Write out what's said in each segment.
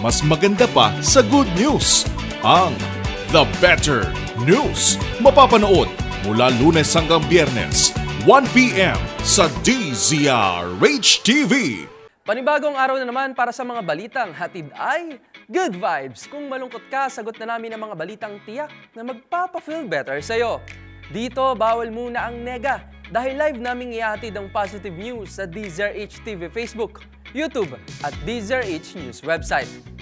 mas maganda pa sa good news. Ang The Better News. Mapapanood mula lunes hanggang biyernes, 1pm sa DZRH TV. Panibagong araw na naman para sa mga balitang hatid ay good vibes. Kung malungkot ka, sagot na namin ang mga balitang tiyak na magpapa-feel better sa'yo. Dito, bawal muna ang nega dahil live naming ihatid ang positive news sa DZRH TV Facebook, YouTube at DZRH News website.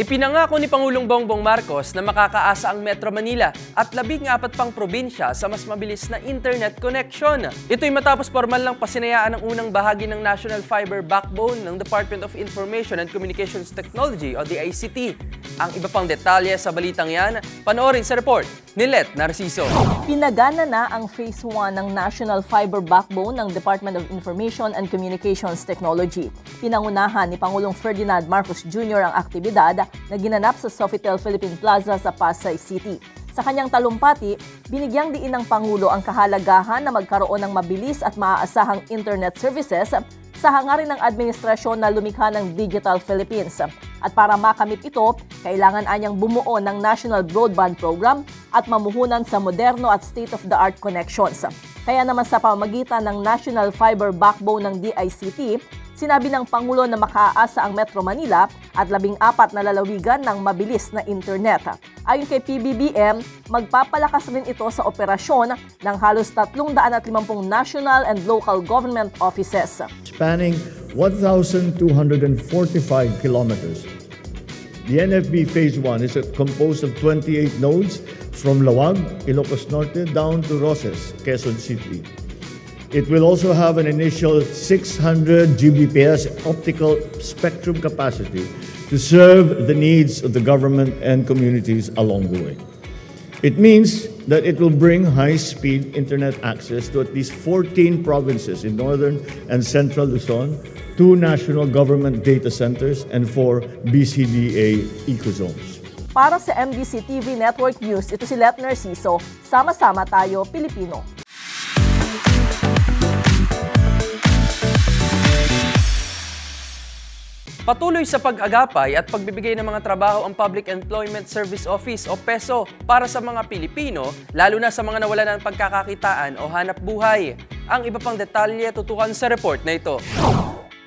Ipinangako ni Pangulong Bongbong Marcos na makakaasa ang Metro Manila at labing apat pang probinsya sa mas mabilis na internet connection. Ito'y matapos formal lang pasinayaan ang unang bahagi ng National Fiber Backbone ng Department of Information and Communications Technology o DICT. Ang iba pang detalye sa balitang yan, panoorin sa report ni Let Narciso. Pinagana na ang Phase 1 ng National Fiber Backbone ng Department of Information and Communications Technology. Pinangunahan ni Pangulong Ferdinand Marcos Jr. ang aktibidad na ginanap sa Sofitel Philippine Plaza sa Pasay City. Sa kanyang talumpati, binigyang diin ng Pangulo ang kahalagahan na magkaroon ng mabilis at maaasahang internet services sa hangarin ng administrasyon na lumikha ng Digital Philippines. At para makamit ito, kailangan anyang bumuo ng National Broadband Program at mamuhunan sa moderno at state-of-the-art connections. Kaya naman sa pamagitan ng National Fiber Backbone ng DICT, sinabi ng Pangulo na makaasa ang Metro Manila at labing apat na lalawigan ng mabilis na internet. Ayon kay PBBM, magpapalakas rin ito sa operasyon ng halos 350 national and local government offices. spanning 1,245 kilometers. The NFB Phase 1 is composed of 28 nodes from Lawag, Ilocos Norte, down to Roses, Quezon City. It will also have an initial 600 Gbps optical spectrum capacity to serve the needs of the government and communities along the way. It means that it will bring high-speed internet access to at least 14 provinces in northern and central Luzon, two national government data centers, and four BCDA ecozones. Para sa MDC TV Network News, ito si Let Narciso. Sama-sama tayo, Pilipino. Patuloy sa pag-agapay at pagbibigay ng mga trabaho ang Public Employment Service Office o PESO para sa mga Pilipino, lalo na sa mga nawalan ng pagkakakitaan o hanap buhay. Ang iba pang detalye tutukan sa report na ito.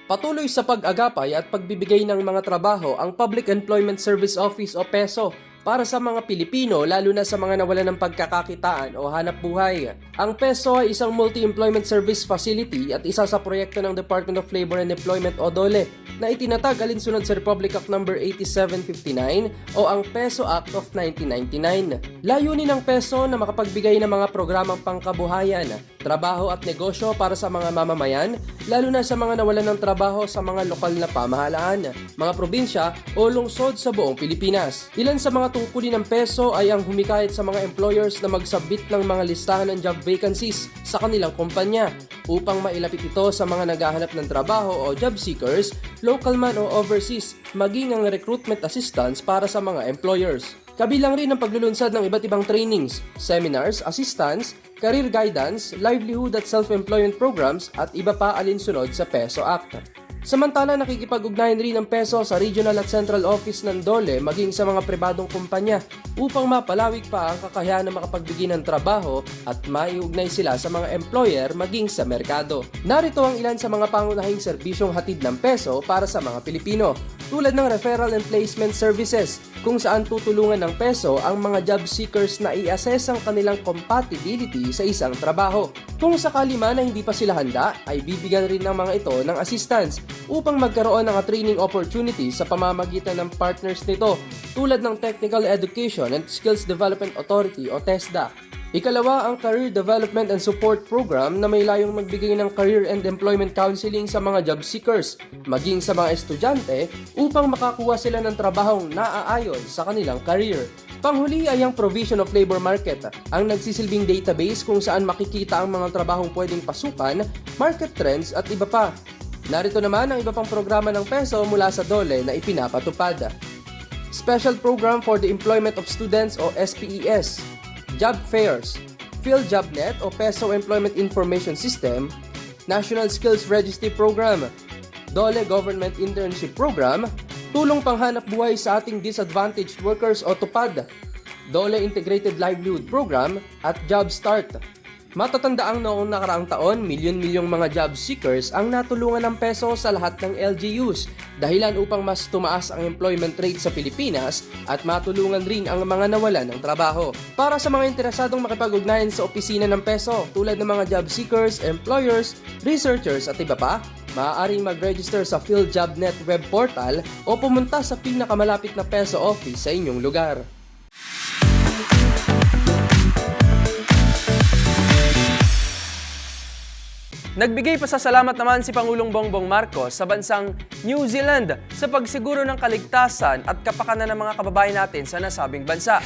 Patuloy sa pag-agapay at pagbibigay ng mga trabaho ang Public Employment Service Office o PESO para sa mga Pilipino lalo na sa mga nawalan ng pagkakakitaan o hanap buhay. Ang PESO ay isang multi-employment service facility at isa sa proyekto ng Department of Labor and Employment o DOLE na itinatag alinsunod sa Republic Act No. 8759 o ang PESO Act of 1999. Layunin ng PESO na makapagbigay ng mga programang pangkabuhayan, trabaho at negosyo para sa mga mamamayan, lalo na sa mga nawalan ng trabaho sa mga lokal na pamahalaan, mga probinsya o lungsod sa buong Pilipinas. Ilan sa mga tungkulin ng PESO ay ang humikayat sa mga employers na magsabit ng mga listahan ng job vacancies sa kanilang kumpanya upang mailapit ito sa mga naghahanap ng trabaho o job seekers, local man o overseas, maging ang recruitment assistance para sa mga employers. Kabilang rin ang paglulunsad ng iba't ibang trainings, seminars, assistance, career guidance, livelihood at self-employment programs at iba pa alinsunod sa PESO Act. Samantala, nakikipag-ugnayan rin ng PESO sa regional at central office ng DOLE maging sa mga pribadong kumpanya upang mapalawig pa ang kakayahan na makapagbigay ng trabaho at maiugnay sila sa mga employer maging sa merkado. Narito ang ilan sa mga pangunahing serbisyong hatid ng PESO para sa mga Pilipino tulad ng referral and placement services kung saan tutulungan ng PESO ang mga job seekers na i-assess ang kanilang compatibility sa isang trabaho. Kung sakali man na hindi pa sila handa, ay bibigyan rin ng mga ito ng assistance upang magkaroon ng training opportunities sa pamamagitan ng partners nito tulad ng Technical Education and Skills Development Authority o TESDA. Ikalawa ang Career Development and Support Program na may layong magbigay ng career and employment counseling sa mga job seekers, maging sa mga estudyante upang makakuha sila ng trabahong naaayon sa kanilang career. Panghuli ay ang Provision of Labor Market, ang nagsisilbing database kung saan makikita ang mga trabahong pwedeng pasukan, market trends at iba pa. Narito naman ang iba pang programa ng PESO mula sa DOLE na ipinapatupad. Special Program for the Employment of Students o SPES, Job Fairs, PhilJobNet o PESO Employment Information System, National Skills Registry Program, DOLE Government Internship Program, Tulong Panghanap Buhay sa ating Disadvantaged Workers o TUPAD, DOLE Integrated Livelihood Program at Job Start. Matatandaang noong nakaraang taon, milyon-milyong mga job seekers ang natulungan ng peso sa lahat ng LGUs dahilan upang mas tumaas ang employment rate sa Pilipinas at matulungan rin ang mga nawalan ng trabaho. Para sa mga interesadong makipag-ugnayan sa opisina ng peso tulad ng mga job seekers, employers, researchers at iba pa, maaaring mag-register sa PhilJobNet web portal o pumunta sa pinakamalapit na peso office sa inyong lugar. Nagbigay pasasalamat naman si Pangulong Bongbong Marcos sa bansang New Zealand sa pagsiguro ng kaligtasan at kapakanan ng mga kababayan natin sa nasabing bansa.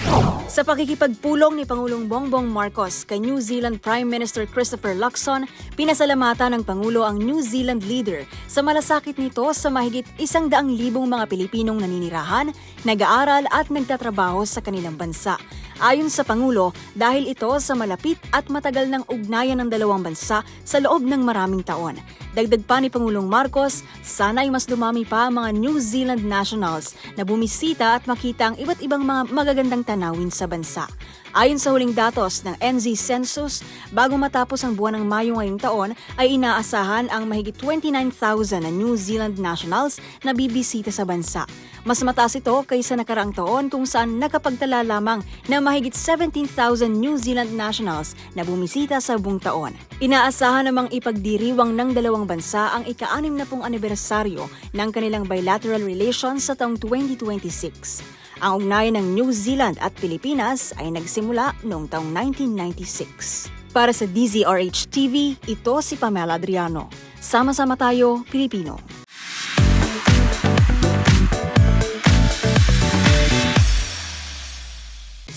Sa pakikipagpulong ni Pangulong Bongbong Marcos kay New Zealand Prime Minister Christopher Luxon, pinasalamatan ng Pangulo ang New Zealand leader sa malasakit nito sa mahigit isang daang libong mga Pilipinong naninirahan, nag-aaral at nagtatrabaho sa kanilang bansa. Ayon sa Pangulo, dahil ito sa malapit at matagal ng ugnayan ng dalawang bansa sa loob ng maraming taon. Dagdag pa ni Pangulong Marcos, sana ay mas dumami pa ang mga New Zealand nationals na bumisita at makita ang iba't ibang mga magagandang tanawin sa bansa. Ayon sa huling datos ng NZ Census, bago matapos ang buwan ng Mayo ngayong taon, ay inaasahan ang mahigit 29,000 na New Zealand nationals na bibisita sa bansa. Mas mataas ito kaysa nakaraang taon kung saan nakapagtala lamang ng mahigit 17,000 New Zealand nationals na bumisita sa buong taon. Inaasahan namang ipagdiriwang ng dalawang bansa ang ika-anim na pong anibersaryo ng kanilang bilateral relations sa taong 2026. Ang ugnayan ng New Zealand at Pilipinas ay nagsimula noong taong 1996. Para sa DZRH TV, ito si Pamela Adriano. Sama-sama tayo, Pilipino.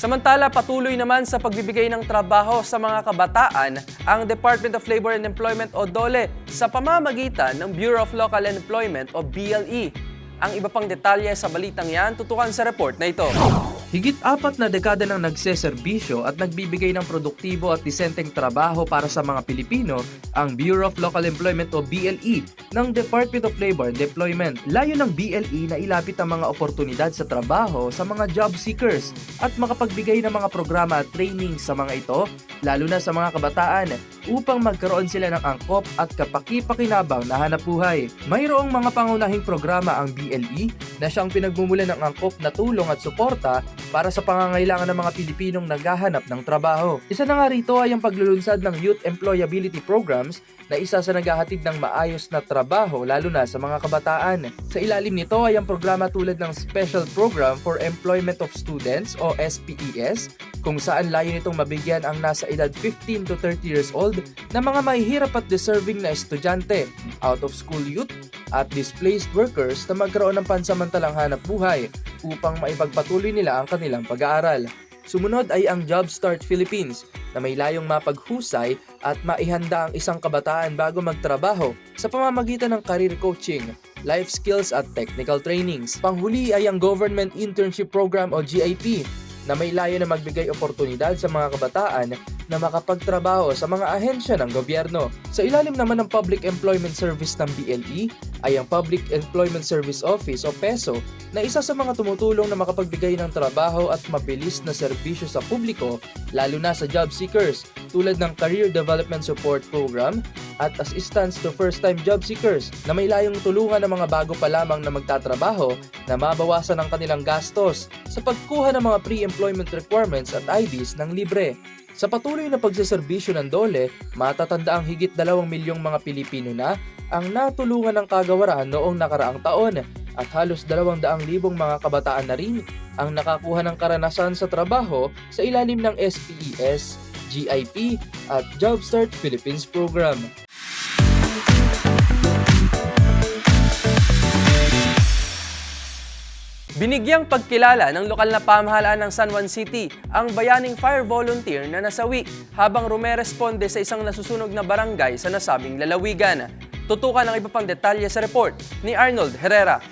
Samantala, patuloy naman sa pagbibigay ng trabaho sa mga kabataan ang Department of Labor and Employment o DOLE sa pamamagitan ng Bureau of Local Employment o BLE. Ang iba pang detalye sa balitang yan tutukan sa report na ito. Higit apat na dekada nang nagseserbisyo at nagbibigay ng produktibo at disenteng trabaho para sa mga Pilipino ang Bureau of Local Employment o BLE ng Department of Labor and Employment. Layo ng BLE na ilapit ang mga oportunidad sa trabaho sa mga job seekers at makapagbigay ng mga programa at training sa mga ito, lalo na sa mga kabataan, upang magkaroon sila ng angkop at kapaki-pakinabang na hanap buhay. Mayroong mga pangunahing programa ang BLE na siyang pinagmumulan ng angkop na tulong at suporta para sa pangangailangan ng mga Pilipinong naghahanap ng trabaho. Isa na nga rito ay ang paglulunsad ng Youth Employability Programs na isa sa naghahatid ng maayos na trabaho lalo na sa mga kabataan. Sa ilalim nito ay ang programa tulad ng Special Program for Employment of Students o SPES kung saan layo nitong mabigyan ang nasa edad 15 to 30 years old na mga mahihirap at deserving na estudyante, out of school youth at displaced workers na magkaroon ng pansamantalang hanap buhay upang maipagpatuloy nila ang kanilang pag-aaral. Sumunod ay ang Job Start Philippines na may layong mapaghusay at maihanda ang isang kabataan bago magtrabaho sa pamamagitan ng career coaching, life skills at technical trainings. Panghuli ay ang Government Internship Program o GIP na may layo na magbigay oportunidad sa mga kabataan na makapagtrabaho sa mga ahensya ng gobyerno. Sa ilalim naman ng Public Employment Service ng BLE ay ang Public Employment Service Office o PESO na isa sa mga tumutulong na makapagbigay ng trabaho at mabilis na serbisyo sa publiko lalo na sa job seekers tulad ng Career Development Support Program at Assistance to First-Time Job Seekers na may layong tulungan ng mga bago pa lamang na magtatrabaho na mabawasan ang kanilang gastos sa pagkuha ng mga pre employment requirements at IDs ng libre. Sa patuloy na pagseserbisyo ng DOLE, matatanda ang higit 2 milyong mga Pilipino na ang natulungan ng kagawaran noong nakaraang taon at halos 200,000 mga kabataan na rin ang nakakuha ng karanasan sa trabaho sa ilalim ng SPES, GIP at Jobstart Philippines program. Binigyang pagkilala ng lokal na pamahalaan ng San Juan City ang bayaning fire volunteer na nasawi habang rumeresponde sa isang nasusunog na barangay sa nasabing lalawigan. Tutukan ang iba pang detalye sa report ni Arnold Herrera.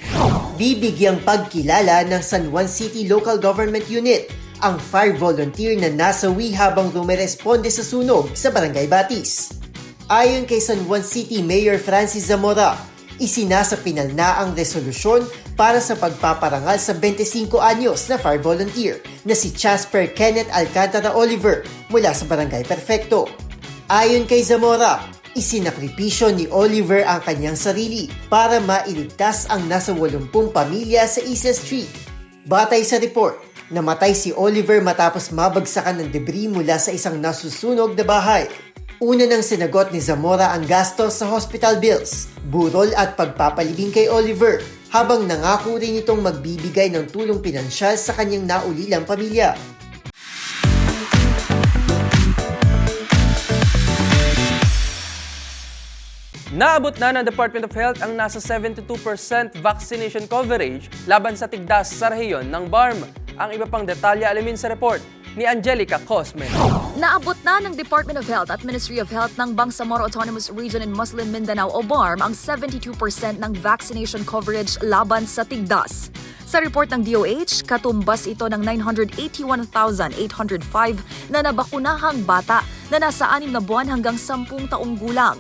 bibigyang pagkilala ng San Juan City Local Government Unit ang fire volunteer na nasawi habang rumeresponde sa sunog sa Barangay Batis. Ayon kay San Juan City Mayor Francis Zamora, isinasapinal na ang resolusyon para sa pagpaparangal sa 25 anyos na fire volunteer na si Jasper Kenneth Alcantara Oliver mula sa Barangay Perfecto. Ayon kay Zamora, isinakripisyo ni Oliver ang kanyang sarili para mailigtas ang nasa 80 pamilya sa Isla Street. Batay sa report, namatay si Oliver matapos mabagsakan ng debris mula sa isang nasusunog na bahay. Una nang sinagot ni Zamora ang gastos sa hospital bills, burol at pagpapalibing kay Oliver, habang nangako rin itong magbibigay ng tulong pinansyal sa kanyang naulilang pamilya. Naabot na ng Department of Health ang nasa 72% vaccination coverage laban sa tigdas sa rehiyon ng BARM. Ang iba pang detalye alamin sa report ni Angelica Cosme. Naabot na ng Department of Health at Ministry of Health ng Bangsamoro Autonomous Region in Muslim Mindanao o BARM ang 72% ng vaccination coverage laban sa tigdas. Sa report ng DOH, katumbas ito ng 981,805 na nabakunahang bata na nasa 6 na buwan hanggang 10 taong gulang.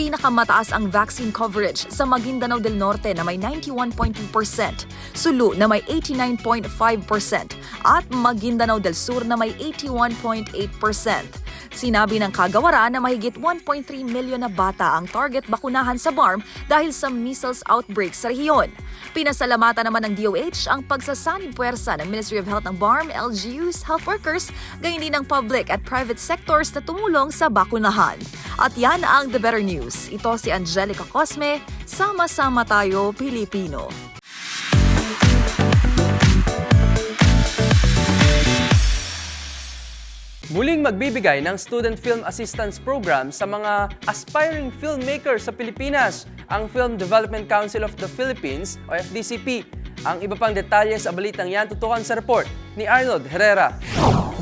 Pinakamataas ang vaccine coverage sa Maguindanao del Norte na may 91.2%, Sulu na may 89.5% at Maguindanao del Sur na may 81.8%. Sinabi ng kagawaran na mahigit 1.3 milyon na bata ang target bakunahan sa BARM dahil sa measles outbreak sa rehiyon. Pinasalamatan naman ng DOH ang pagsasanib puwersa ng Ministry of Health ng BARM, LGUs, health workers, gayon din ng public at private sectors na tumulong sa bakunahan. At yan ang The Better News. Ito si Angelica Cosme, Sama-sama tayo, Pilipino. Muling magbibigay ng Student Film Assistance Program sa mga aspiring filmmakers sa Pilipinas, ang Film Development Council of the Philippines o FDCP. Ang iba pang detalye sa balitang yan tutukan sa report ni Arnold Herrera.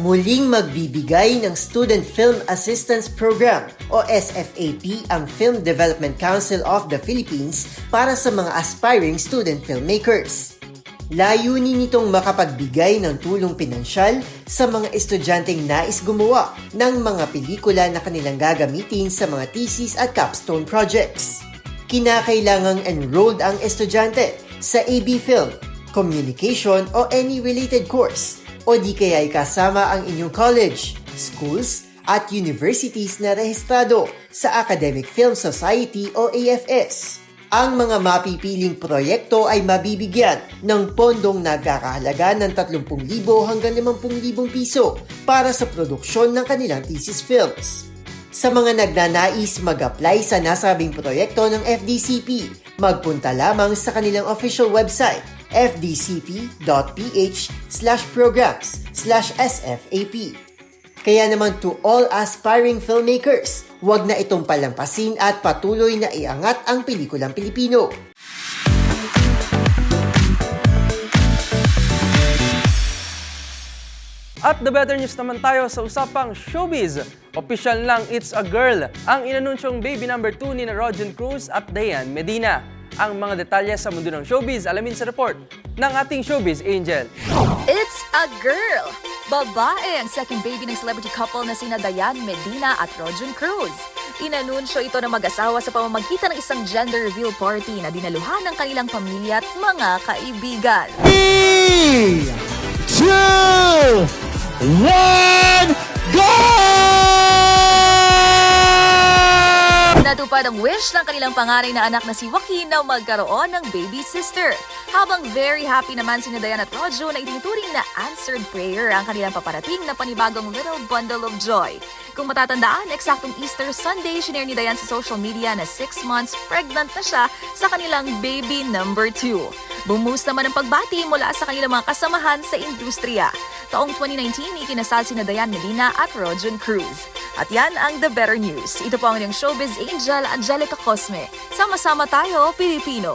Muling magbibigay ng Student Film Assistance Program o SFAP ang Film Development Council of the Philippines para sa mga aspiring student filmmakers. Layunin nitong makapagbigay ng tulong pinansyal sa mga estudyanteng nais gumawa ng mga pelikula na kanilang gagamitin sa mga thesis at capstone projects. Kinakailangang enrolled ang estudyante sa AB Film, Communication o any related course o di kaya ay kasama ang inyong college, schools at universities na rehistrado sa Academic Film Society o AFS. Ang mga mapipiling proyekto ay mabibigyan ng pondong nagkakahalaga ng 30,000 hanggang 50,000 piso para sa produksyon ng kanilang thesis films. Sa mga nagnanais mag-apply sa nasabing proyekto ng FDCP, magpunta lamang sa kanilang official website fdcp.ph programs sfap. Kaya naman to all aspiring filmmakers, huwag na itong palampasin at patuloy na iangat ang pelikulang Pilipino. At the better news naman tayo sa usapang showbiz. Official lang, it's a girl. Ang inanunsyong baby number 2 ni na Rogen Cruz at Dayan Medina. Ang mga detalye sa mundo ng showbiz alamin sa report ng ating showbiz angel. It's a girl! Babae ang second baby ng celebrity couple na sina Dayan Medina at Rojan Cruz. Inanunsyo ito ng mag-asawa sa pamamagitan ng isang gender reveal party na dinaluhan ng kanilang pamilya at mga kaibigan. Natupad ang wish ng kanilang panganay na anak na si Joaquin na magkaroon ng baby sister. Habang very happy naman si Dayan at Rojo na itinuturing na answered prayer ang kanilang paparating na panibagong little bundle of joy. Kung matatandaan, eksaktong Easter Sunday, shinare ni Dayan sa social media na 6 months pregnant na siya sa kanilang baby number 2. Bumuhos naman ang pagbati mula sa kanilang mga kasamahan sa industriya. Taong 2019, ikinasal si Dayan Medina at Rojan Cruz. At yan ang The Better News. Ito po ang inyong showbiz angel, Angelica Cosme. Sama-sama tayo, Pilipino.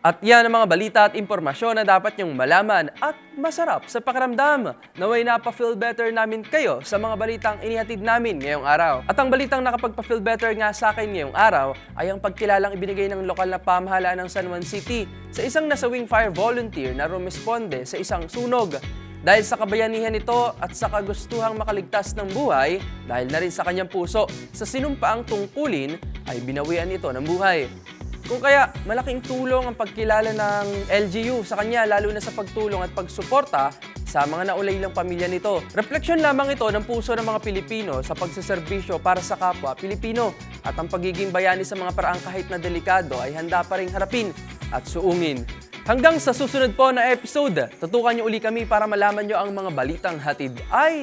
At yan ang mga balita at impormasyon na dapat niyong malaman at masarap sa pakiramdam. Naway napaka-feel better namin kayo sa mga balitang inihatid namin ngayong araw. At ang balitang nakapagpa-feel better nga sa akin ngayong araw ay ang pagkilalang ibinigay ng lokal na pamahalaan ng San Juan City sa isang nasawing fire volunteer na rumisponde sa isang sunog. Dahil sa kabayanihan nito at sa kagustuhang makaligtas ng buhay, dahil na rin sa kanyang puso, sa sinumpaang tungkulin ay binawian ito ng buhay. Kung kaya, malaking tulong ang pagkilala ng LGU sa kanya lalo na sa pagtulong at pagsuporta sa mga naulailang pamilya nito. Refleksyon lamang ito ng puso ng mga Pilipino sa pagsaserbisyo para sa kapwa Pilipino at ang pagiging bayani sa mga paraang kahit na delikado ay handa pa ring harapin at suungin. Hanggang sa susunod po na episode, tutukan niyo uli kami para malaman niyo ang mga balitang hatid ay